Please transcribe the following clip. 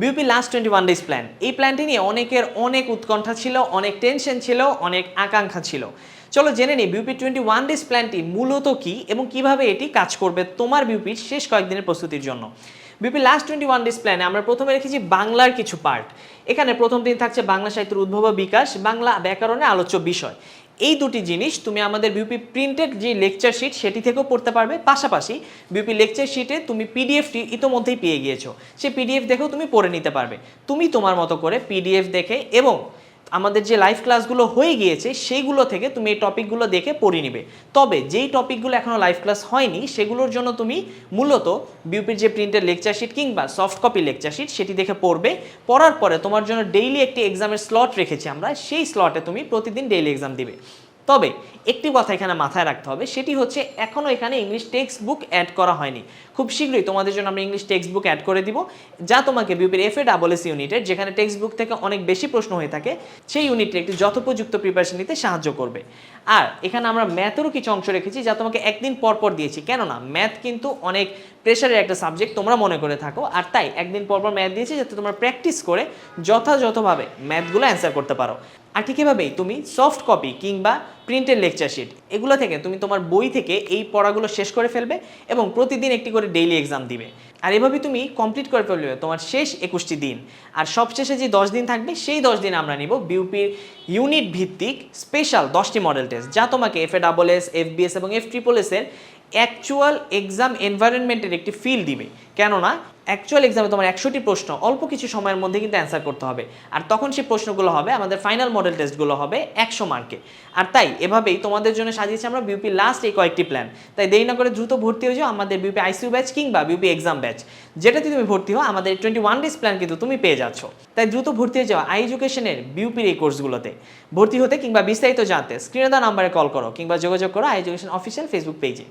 BUP last twenty one days plan এই প্ল্যানটি নিয়ে অনেকের অনেক উৎকণ্ঠা ছিল, অনেক টেনশন ছিল, অনেক আকাঙ্ক্ষা ছিল। চলো জেনে নিই বিউপি টোয়েন্টি ওয়ান ডেজ প্ল্যানটি মূলত কী এবং কীভাবে এটি কাজ করবে তোমার বিউপির শেষ কয়েকদিনের প্রস্তুতির জন্য। BUP last twenty one days প্ল্যানে আমরা প্রথমে রেখেছি বাংলার কিছু পার্ট এখানে প্রথম দিন থাকছে বাংলা সাহিত্যের উদ্ভব বিকাশ, বাংলা ব্যাকরণে আলোচ্য বিষয়। এই দুটি জিনিস তুমি আমাদের বিউপি প্রিন্টেড যে লেকচার শিট সেটি থেকেও পড়তে পারবে। পাশাপাশি বিউপি লেকচার শিটে তুমি পিডিএফটি ইতোমধ্যেই পেয়ে গিয়েছো। সে পিডিএফ দেখেও তুমি পড়ে নিতে পারবে। তুমি তোমার মতো করে পিডিএফ দেখে এবং আমাদের যে লাইভ ক্লাসগুলো হয়ে গিয়েছে সেইগুলো থেকে তুমি এই টপিকগুলো দেখে পড়ে নিবে। তবে যেই টপিকগুলো এখনও লাইভ ক্লাস হয়নি, সেগুলোর জন্য তুমি মূলত বিউপির যে প্রিন্টের লেকচার শিট কিংবা সফট কপি লেকচার শিট সেটি দেখে পড়বে। পড়ার পরে তোমার জন্য ডেইলি একটি এক্সামের স্লট রেখেছি আমরা। সেই স্লটে তুমি প্রতিদিন ডেইলি এক্সাম দিবে। তবে একটি কথা এখানে মাথায় রাখতে হবে, সেটি হচ্ছে এখনও এখানে ইংলিশ টেক্সট বুক অ্যাড করা হয়নি। খুব শীঘ্রই তোমাদের জন্য আমরা ইংলিশ টেক্সট বুক অ্যাড করে দিব, যা তোমাকে বিউপির এফ এ ডাবল এস ইউনিটের যেখানে টেক্সট বুক থেকে অনেক বেশি প্রশ্ন হয়ে থাকে, সেই ইউনিটের একটি যথোপযুক্ত প্রিপারেশন নিতে সাহায্য করবে। আর এখানে আমরা ম্যাথেরও কিছু অংশ রেখেছি, যা তোমাকে একদিন পর পর দিয়েছি, কেননা ম্যাথ কিন্তু অনেক প্রেশারের একটা সাবজেক্ট তোমরা মনে করে থাকো, আর তাই একদিন পর পর ম্যাথ দিয়েছি, যাতে তোমরা প্র্যাকটিস করে যথাযথভাবে ম্যাথগুলো অ্যান্সার করতে পারো। আর ঠিক এভাবেই তুমি সফট কপি কিংবা প্রিন্টের লেকচার শিট এগুলো থেকে তুমি তোমার বই থেকে এই পড়াগুলো শেষ করে ফেলবে এবং প্রতিদিন একটি করে ডেইলি এক্সাম দিবে। আর এভাবে তুমি কমপ্লিট করে ফেলবে তোমার শেষ একুশটি দিন। আর সবশেষে যে দশ দিন থাকবে, সেই দশ দিন আমরা নিব বিউপির ইউনিট ভিত্তিক স্পেশাল দশটি মডেল টেস্ট যা তোমাকে F A double S F BS এবং এফ ট্রিপল এসের অ্যাকচুয়াল এক্সাম এনভায়রনমেন্টের একটি ফিল দিবে। কেননা অ্যাকচুয়াল এক্সামে তোমার একশোটি প্রশ্ন, অল্প কিছু সময়ের মধ্যে কিন্তু অ্যান্সার করতে হবে। আর তখন সেই প্রশ্নগুলো হবে, আমাদের ফাইনাল মডেল টেস্টগুলো হবে একশো মার্কে আর তাই, এভাবেই তোমাদের জন্য সাজিয়েছি আমরা বিউপি লাস্ট এই কয়েকটি প্ল্যান তাই দেরি না করে দ্রুত ভর্তি হয়ে যাও আমাদের বিউপি আইসিউ ব্যাচ কিংবা বিউপি এক্সাম ব্যাচ যেটাতে তুমি ভর্তি হও, আমাদের টোয়েন্টি ওয়ান ডেজ প্ল্যান কিন্তু তুমি পেয়ে যাচ্ছ। তাই দ্রুত ভর্তি হয়ে যাও আই এডুকেশনের বিউপির এই কোর্সগুলোতে ভর্তি হতে কিংবা বিস্তারিত জানতে স্ক্রিনে দেওয়া নাম্বারে কল করো কিংবা যোগাযোগ করো আই এডুকেশন অফিসিয়াল ফেসবুক পেজে